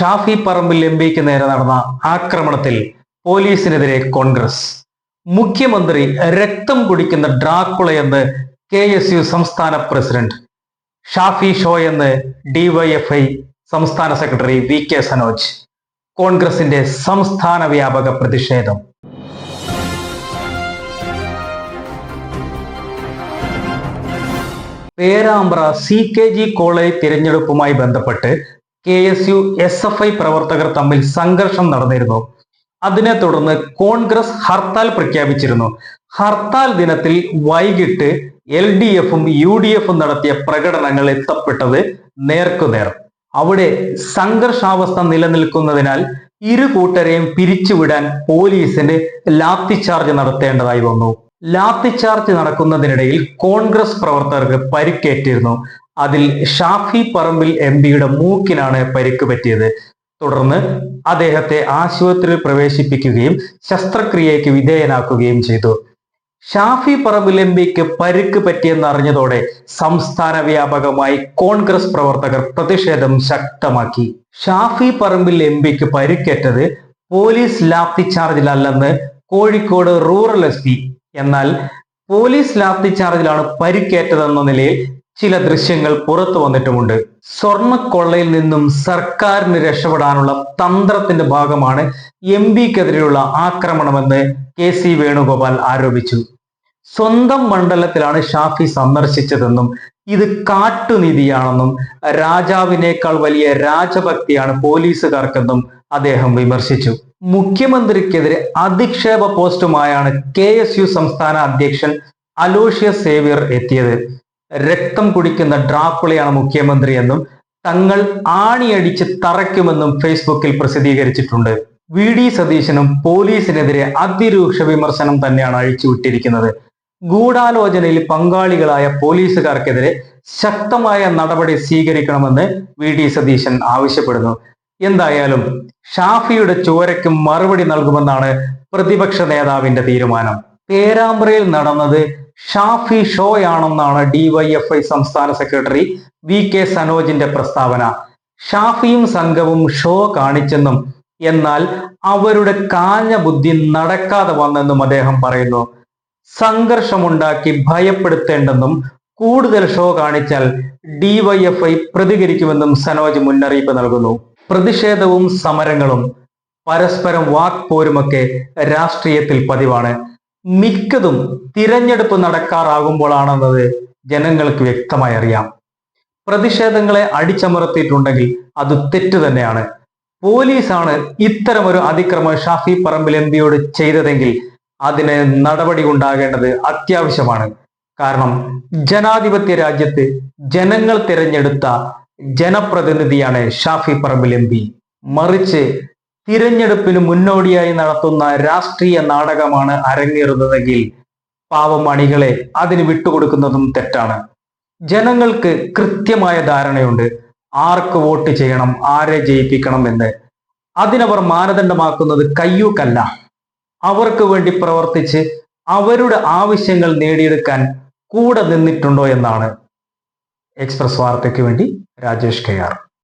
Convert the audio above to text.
Shafi Parambil M പിക്ക് നേരെ നടന്ന ആക്രമണത്തിൽ പോലീസിനെതിരെ കോൺഗ്രസ്. മുഖ്യമന്ത്രി രക്തം കുടിക്കുന്ന ഡ്രാക്കുളയെന്ന് കെ എസ് യു സംസ്ഥാന പ്രസിഡന്റ് ഷാഫി ഷോ എന്ന് ഡിവൈഎഫ്ഐ സംസ്ഥാന സെക്രട്ടറി വി കെ സനോജ്. കോൺഗ്രസിന്റെ സംസ്ഥാന വ്യാപക പ്രതിഷേധം. Perambra C K G college തിരഞ്ഞെടുപ്പുമായി ബന്ധപ്പെട്ട് K S U S F I പ്രവർത്തകർ തമ്മിൽ സംഘർഷം നടന്നിരുന്നു. അതിനെ തുടർന്ന് കോൺഗ്രസ് ഹർത്താൽ പ്രഖ്യാപിച്ചിരുന്നു. ഹർത്താൽ ദിനത്തിൽ വൈകിട്ട് എൽ ഡി എഫും യു ഡി എഫും നടത്തിയ പ്രകടനങ്ങൾ എത്തപ്പെട്ടത് നേർക്കുനേർ. അവിടെ സംഘർഷാവസ്ഥ നിലനിൽക്കുന്നതിനാൽ ഇരു കൂട്ടരെയും പിരിച്ചുവിടാൻ പോലീസിന് ലാത്തിചാർജ് നടത്തേണ്ടതായി വന്നു. ലാത്തിചാർജ് നടക്കുന്നതിനിടയിൽ കോൺഗ്രസ് പ്രവർത്തകർക്ക് പരിക്കേറ്റിരുന്നു. അതിൽ ഷാഫി പറമ്പിൽ എം പിയുടെ മൂക്കിനാണ് പരിക്ക് പറ്റിയത്. തുടർന്ന് അദ്ദേഹത്തെ ആശുപത്രിയിൽ പ്രവേശിപ്പിക്കുകയും ശസ്ത്രക്രിയയ്ക്ക് വിധേയനാക്കുകയും ചെയ്തു. ഷാഫി പറമ്പിൽ എം പിക്ക് പരിക്ക് പറ്റിയെന്ന് അറിഞ്ഞതോടെ സംസ്ഥാന വ്യാപകമായി കോൺഗ്രസ് പ്രവർത്തകർ പ്രതിഷേധം ശക്തമാക്കി. ഷാഫി പറമ്പിൽ എം പിക്ക് പരിക്കേറ്റത് പോലീസ് ലാത്തി ചാർജിലല്ലെന്ന് കോഴിക്കോട് റൂറൽ എസ് എന്നാൽ പോലീസ് ലാത്തി ചാർജിലാണ് പരിക്കേറ്റതെന്ന നിലയിൽ ചില ദൃശ്യങ്ങൾ പുറത്തു വന്നിട്ടുമുണ്ട്. സ്വർണക്കൊള്ളയിൽ നിന്നും സർക്കാരിന് രക്ഷപ്പെടാനുള്ള തന്ത്രത്തിന്റെ ഭാഗമാണ് എം പിക്കെതിരെയുള്ള ആക്രമണമെന്ന് കെ സി വേണുഗോപാൽ ആരോപിച്ചു. സ്വന്തം മണ്ഡലത്തിലാണ് ഷാഫി സന്ദർശിച്ചതെന്നും ഇത് കാട്ടുനിധിയാണെന്നും രാജാവിനേക്കാൾ വലിയ രാജഭക്തിയാണ് പോലീസുകാർക്കെന്നും അദ്ദേഹം വിമർശിച്ചു. മുഖ്യമന്ത്രിക്കെതിരെ അധിക്ഷേപ പോസ്റ്റുമായാണ് കെ എസ് യു സംസ്ഥാന അധ്യക്ഷൻ അലോഷ്യസ് സേവ്യർ എത്തിയത്. രക്തം കുടിക്കുന്ന ഡ്രാക്കുളയാണ് മുഖ്യമന്ത്രി എന്നും തങ്ങൾ ആണിയടിച്ച് തറയ്ക്കുമെന്നും ഫേസ്ബുക്കിൽ പ്രസിദ്ധീകരിച്ചിട്ടുണ്ട്. വി ഡി സതീശനും പോലീസിനെതിരെ അതിരൂക്ഷ വിമർശനം തന്നെയാണ് അഴിച്ചുവിട്ടിരിക്കുന്നത്. ഗൂഢാലോചനയിൽ പങ്കാളികളായ പോലീസുകാർക്കെതിരെ ശക്തമായ നടപടി സ്വീകരിക്കണമെന്ന് വി ഡി സതീശൻ ആവശ്യപ്പെടുന്നു. എന്തായാലും ഷാഫിയുടെ ചോരയ്ക്ക് മറുപടി നൽകുമെന്നാണ് പ്രതിപക്ഷ നേതാവിന്റെ തീരുമാനം. പേരാമ്പ്രയിൽ നടന്നത് ഷാഫി ഷോയാണെന്നാണ് ഡിവൈഎഫ്ഐ സംസ്ഥാന സെക്രട്ടറി വി കെ സനോജിന്റെ പ്രസ്താവന. ഷാഫിയും സംഘവും ഷോ കാണിച്ചെന്നും എന്നാൽ അവരുടെ കാഞ്ഞ ബുദ്ധി നടക്കാതെ വന്നെന്നും അദ്ദേഹം പറയുന്നു. സംഘർഷമുണ്ടാക്കി ഭയപ്പെടുത്തേണ്ടെന്നും കൂടുതൽ ഷോ കാണിച്ചാൽ ഡിവൈഎഫ്ഐ പ്രതികരിക്കുമെന്നും സനോജ് മുന്നറിയിപ്പ് നൽകുന്നു. പ്രതിഷേധവും സമരങ്ങളും പരസ്പരം വാക്പോരുമൊക്കെ രാഷ്ട്രീയത്തിൽ പതിവാണ്. മിക്കതും തിരഞ്ഞെടുപ്പ് നടക്കാറാകുമ്പോഴാണെന്നത് ജനങ്ങൾക്ക് വ്യക്തമായി അറിയാം. പ്രതിഷേധങ്ങളെ അടിച്ചമർത്തിയിട്ടുണ്ടെങ്കിൽ അത് തെറ്റ് തന്നെയാണ്. പോലീസാണ് ഇത്തരമൊരു അതിക്രമം ഷാഫി പറമ്പിൽ എം പിയോട് ചെയ്തതെങ്കിൽ അതിന് നടപടി ഉണ്ടാകേണ്ടത് അത്യാവശ്യമാണ്. കാരണം ജനാധിപത്യ രാജ്യത്ത് ജനങ്ങൾ തിരഞ്ഞെടുത്ത ജനപ്രതിനിധിയാണ് ഷാഫി പറമ്പിൽ എം പി. മറിച്ച് തിരഞ്ഞെടുപ്പിന് മുന്നോടിയായി നടത്തുന്ന രാഷ്ട്രീയ നാടകമാണ് അരങ്ങേറുന്നതെങ്കിൽ പാവം അണികളെ അതിന് വിട്ടുകൊടുക്കുന്നതും തെറ്റാണ്. ജനങ്ങൾക്ക് കൃത്യമായ ധാരണയുണ്ട്. ആർക്ക് വോട്ട് ചെയ്യണം ആരെ ജയിപ്പിക്കണം എന്ന്. അതിനവർ മാനദണ്ഡമാക്കുന്നത് കയ്യൂക്കല്ല. അവർക്ക് വേണ്ടി പ്രവർത്തിച്ച് അവരുടെ ആവശ്യങ്ങൾ നേടിയെടുക്കാൻ കൂടെ നിന്നിട്ടുണ്ടോ എന്നാണ്. എക്സ്പ്രസ് വാർത്തയ്ക്ക് വേണ്ടി രാജേഷ് കെ ആർ.